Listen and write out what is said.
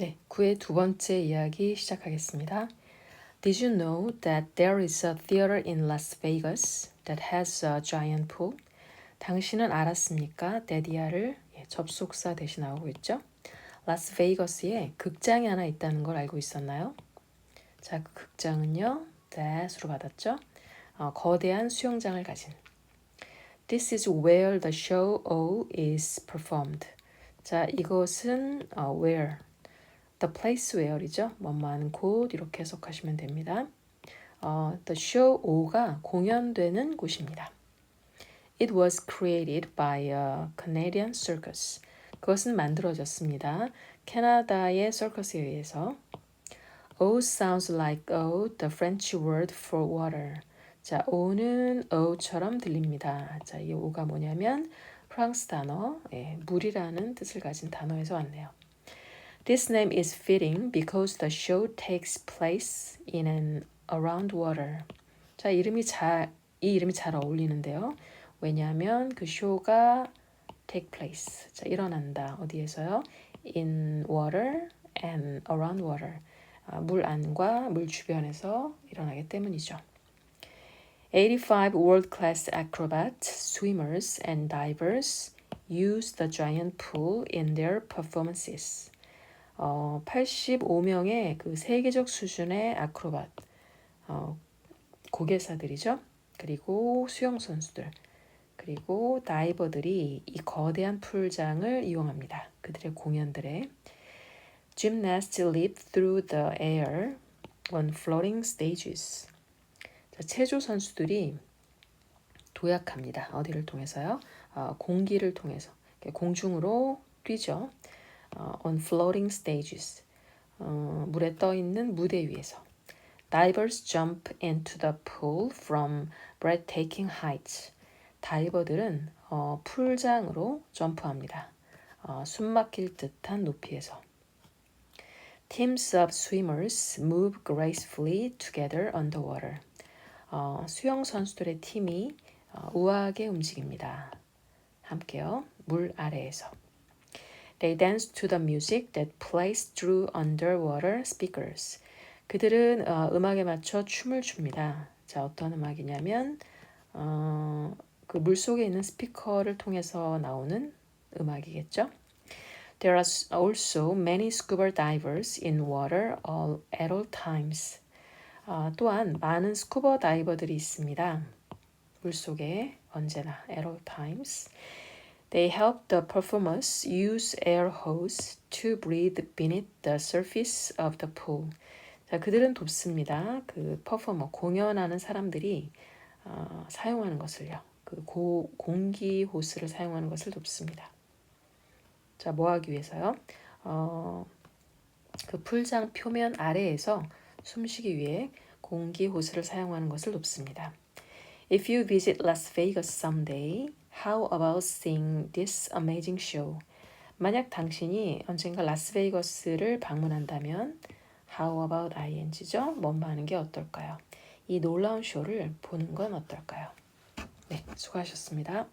네, 구의 두 번째 이야기 시작하겠습니다. Did you know that there is a theater in Las Vegas that has a giant pool? 당신은 알았습니까? 데디아를 예, 접속사 대신 나오고 있죠. 라스베이거스에 극장이 하나 있다는 걸 알고 있었나요? 자, 그 극장은요. that으로 받았죠. 어, 거대한 수영장을 가진. This is where the show O is performed. 자, 이것은 어, where the place where이죠. 뭐뭐하는 곳 이렇게 해석하시면 됩니다. 어, the show O가 공연되는 곳입니다. It was created by a Canadian circus. 그것은 만들어졌습니다. 캐나다의 서커스에 의해서. O sounds like O, the French word for water. 자, O는 O처럼 들립니다. 자, 이 O가 뭐냐면 프랑스 단어, 예, 물이라는 뜻을 가진 단어에서 왔네요. This name is fitting because the show takes place in and around water. 자, 이름이 잘, 이 이름이 잘 어울리는데요. 왜냐하면 그 쇼가 take place. 자, 일어난다. 어디에서요? In water and around water. 아, 물 안과 물 주변에서 일어나기 때문이죠. 85 world-class acrobats, swimmers, and divers use the giant pool in their performances. 어, 85명의 그 세계적 수준의 아크로밧, 어, 고개사들이죠. 그리고 수영 선수들, 그리고 다이버들이 이 거대한 풀장을 이용합니다. 그들의 공연들에 Gymnasts leap through the air on floating stages. 자, 체조 선수들이 도약합니다. 어디를 통해서요? 어, 공기를 통해서 공중으로 뛰죠. 어, on floating stages. 어, 물에 떠 있는 무대 위에서. Divers jump into the pool from breathtaking heights. 다이버들은 어, 풀장으로 점프합니다. 어, 숨막힐 듯한 높이에서. Teams of swimmers move gracefully together underwater. 어, 수영 선수들의 팀이 어, 우아하게 움직입니다. 함께요. 물 아래에서. They dance to the music that plays through underwater speakers. 그들은 어, 음악에 맞춰 춤을 춥니다. 자, 어떤 음악이냐면 어, 그 물속에 있는 스피커를 통해서 나오는 음악이겠죠. There are also many scuba divers in water all, at all times. 어, 또한 많은 스쿠버 다이버들이 있습니다. 물속에 언제나 at all times. They help the performers use air hose to breathe beneath the surface of the pool. 자, 그들은 돕습니다. 그 퍼포머 공연하는 사람들이 어, 사용하는 것을요. 그 고, 공기 호스를 사용하는 것을 돕습니다. 자, 뭐 하기 위해서요? 어, 그 풀장 표면 아래에서 숨쉬기 위해 공기 호스를 사용하는 것을 돕습니다. If you visit Las Vegas someday, how about seeing this amazing show? 만약 당신이 언젠가 라스베이거스를 방문한다면 how about ing죠? 뭔 하는 게 어떨까요? 이 놀라운 쇼를 보는 건 어떨까요? 네, 수고하셨습니다.